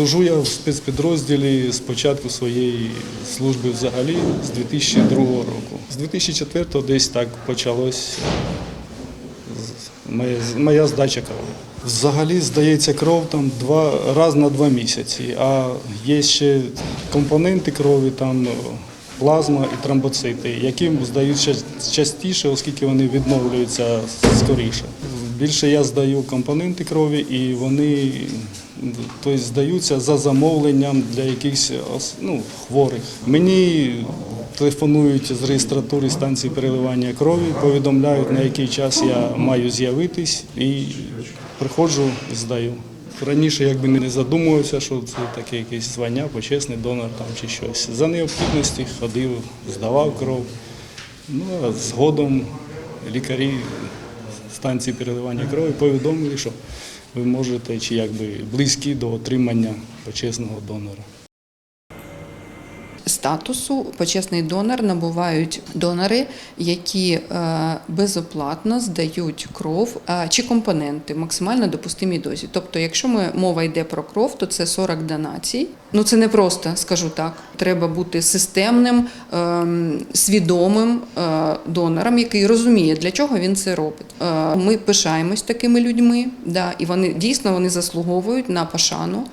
Служу я в спецпідрозділі з початку своєї служби взагалі з 2002 року. З 2004 десь так почалось моя, здача крові. Взагалі здається кров там два раз на два місяці, а є ще компоненти крові, там плазма і тромбоцити, які здають щас- частіше, оскільки вони відновлюються скоріше. Більше я здаю компоненти крові, і вони тобто, здаються за замовленням для якихось ну, хворих. Мені телефонують з реєстратури станції переливання крові, повідомляють, на який час я маю з'явитись, і приходжу і здаю. Раніше якби не задумувався, що це таке якесь звання, почесний донор там чи щось. За необхідності ходив, здавав кров. Ну а згодом лікарі станції переливання крові повідомили, що ви можете чи якби близькі до отримання почесного донора. Статусу почесний донор набувають донори, які е, безоплатно здають кров е, чи компоненти максимально допустимій дозі. Тобто, якщо ми мова йде про кров, то це 40 донацій. Ну це не просто, скажу так. Треба бути системним, ем, свідомим е, донором, який розуміє, для чого він це робить. Ми пишаємось такими людьми, да, і вони дійсно вони заслуговують на пошану.